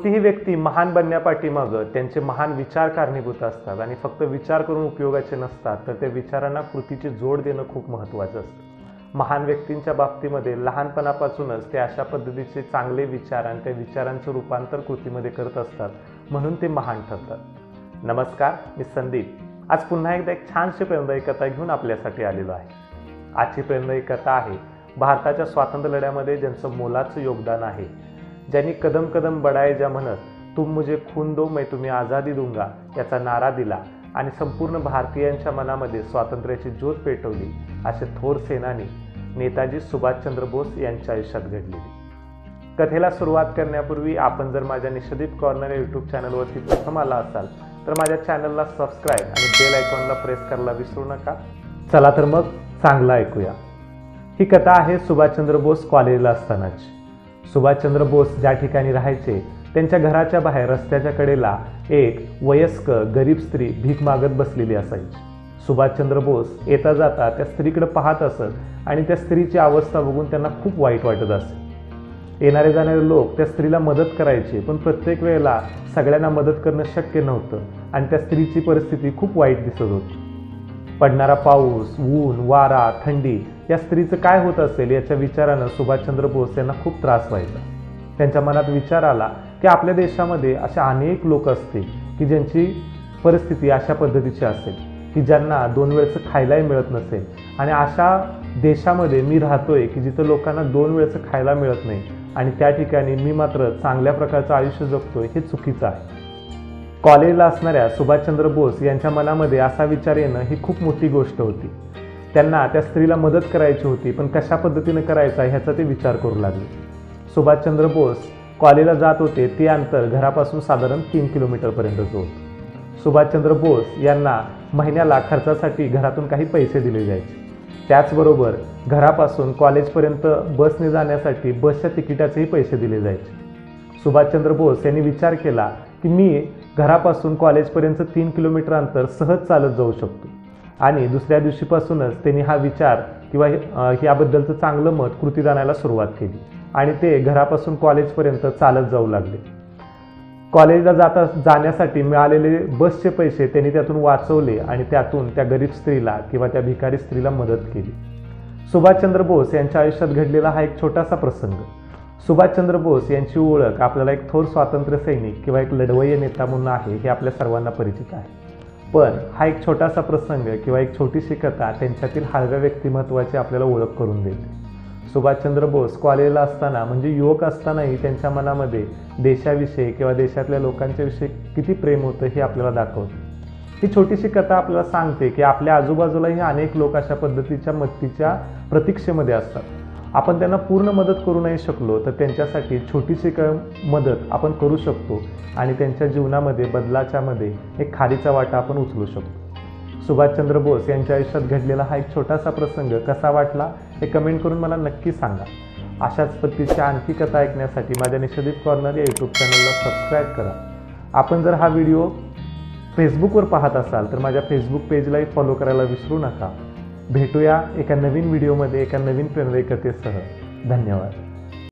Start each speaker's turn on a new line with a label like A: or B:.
A: कोणतीही व्यक्ती महान बनण्यापाठीमागं त्यांचे महान विचार कारणीभूत असतात आणि फक्त विचार करून उपयोगाचे नसतात तर त्या विचारांना कृतीची जोड देणं खूप महत्त्वाचं असतं. महान व्यक्तींच्या बाबतीमध्ये लहानपणापासूनच ते अशा पद्धतीचे चांगले विचार आणि त्या विचारांचं रूपांतर कृतीमध्ये करत असतात म्हणून ते महान ठरतात. नमस्कार मी संदीप. आज पुन्हा एकदा एक छानशी प्रेरणादायी कथा घेऊन आपल्यासाठी आलेलो आहे. आजची प्रेरणादायी कथा आहे भारताच्या स्वातंत्र्य लढ्यामध्ये ज्यांचं मोलाचं योगदान आहे ज्यांनी कदम कदम बढायच्या म्हणत तुम मुझे खून दो मैं तुम्ही आझादी दूंगा याचा नारा दिला आणि संपूर्ण भारतीयांच्या मनामध्ये स्वातंत्र्याची ज्योत पेटवली असे थोर सेनानी नेताजी सुभाषचंद्र बोस यांच्या आयुष्यात घडलेली. कथेला सुरुवात करण्यापूर्वी आपण जर माझ्या निषेधित कॉर्नर या यूट्यूब चॅनलवरती प्रथम आला असाल तर माझ्या चॅनलला सबस्क्राईब आणि बेल आयकॉनला प्रेस करायला विसरू नका. चला तर मग चांगलं ऐकूया. ही कथा आहे सुभाषचंद्र बोस कॉलेजला असतानाची. सुभाषचंद्र बोस ज्या ठिकाणी राहायचे त्यांच्या घराच्या बाहेर रस्त्याच्या कडेला एक वयस्क गरीब स्त्री भीक मागत बसलेली असायची. सुभाषचंद्र बोस येता जाता त्या स्त्रीकडे पाहत असत आणि त्या स्त्रीची अवस्था बघून त्यांना खूप वाईट वाटत असे. येणारे जाणारे लोक त्या स्त्रीला मदत करायचे पण प्रत्येक वेळेला सगळ्यांना मदत करणं शक्य नव्हतं आणि त्या स्त्रीची परिस्थिती खूप वाईट दिसत होती. पडणारा पाऊस ऊन वारा थंडी या स्त्रीचं काय होत असेल याच्या विचारानं सुभाषचंद्र बोस यांना खूप त्रास व्हायचा. त्यांच्या मनात विचार आला की आपल्या देशामध्ये अशा अनेक लोक असतील की ज्यांची परिस्थिती अशा पद्धतीची असेल की ज्यांना दोन वेळचं खायलाही मिळत नसेल. आणि अशा देशामध्ये मी राहतोय की जिथं लोकांना दोन वेळचं खायला मिळत नाही आणि त्या ठिकाणी मी मात्र चांगल्या प्रकारचं आयुष्य जगतोय हे चुकीचं आहे. कॉलेजला असणाऱ्या सुभाषचंद्र बोस यांच्या मनामध्ये असा विचार येणं ही खूप मोठी गोष्ट होती. त्यांना त्या स्त्रीला मदत करायची होती पण कशा पद्धतीनं करायचा ह्याचा ते विचार करू लागले. सुभाषचंद्र बोस कॉलेजला जात होते ते अंतर घरापासून साधारण तीन किलोमीटरपर्यंतचं होतं. सुभाषचंद्र बोस यांना महिन्याला खर्चासाठी घरातून काही पैसे दिले जायचे. त्याचबरोबर घरापासून कॉलेजपर्यंत बसने जाण्यासाठी बसच्या तिकिटाचेही पैसे दिले जायचे. सुभाषचंद्र बोस यांनी विचार केला की मी घरापासून कॉलेजपर्यंत तीन किलोमीटर अंतर सहज चालत जाऊ शकतो. आणि दुसऱ्या दिवशीपासूनच त्यांनी हा विचार किंवा याबद्दलचं चांगलं मत कृतीदानाला सुरुवात केली. आणि ते घरापासून कॉलेजपर्यंत चालत जाऊ लागले. कॉलेजला जाता जाण्यासाठी मिळालेले बसचे पैसे त्यांनी त्यातून वाचवले आणि त्यातून त्या गरीब स्त्रीला किंवा त्या भिकारी स्त्रीला मदत केली. सुभाषचंद्र बोस यांच्या आयुष्यात घडलेला हा एक छोटासा प्रसंग. सुभाषचंद्र बोस यांची ओळख आपल्याला एक थोर स्वातंत्र्य सैनिक किंवा एक लढवय्य नेता म्हणून आहे हे आपल्या सर्वांना परिचित आहे. पण हा एक छोटासा प्रसंग किंवा एक छोटीशी कथा त्यांच्यातील हळव्या व्यक्तिमत्वाची आपल्याला ओळख करून देते. सुभाषचंद्र बोस कॉलेजला असताना म्हणजे युवक असतानाही त्यांच्या मनामध्ये देशाविषयी किंवा देशातल्या लोकांच्याविषयी किती प्रेम होतं हे आपल्याला दाखवतं. ही छोटीशी कथा आपल्याला सांगते की आपल्या आजूबाजूलाही अनेक लोक अशा पद्धतीच्या मदतीच्या प्रतीक्षेमध्ये असतात. आपण त्यांना पूर्ण मदत करू नाही शकलो तर त्यांच्यासाठी छोटीशी क मदत आपण करू शकतो आणि त्यांच्या जीवनामध्ये बदलाच्यामध्ये एक खारीचा वाटा आपण उचलू शकतो. सुभाषचंद्र बोस यांच्या आयुष्यात घडलेला हा एक छोटासा प्रसंग कसा वाटला हे कमेंट करून मला नक्की सांगा. अशाच पद्धतीच्या आणखी कथा ऐकण्यासाठी माझ्या निषेधित कॉर्नर या यूट्यूब चॅनलला सबस्क्राईब करा. आपण जर हा व्हिडिओ फेसबुकवर पाहत असाल तर माझ्या फेसबुक पेजलाही फॉलो करायला विसरू नका. भेटूया एका नवीन व्हिडिओमध्ये एका नवीन प्रेरणेकथेसह धन्यवाद.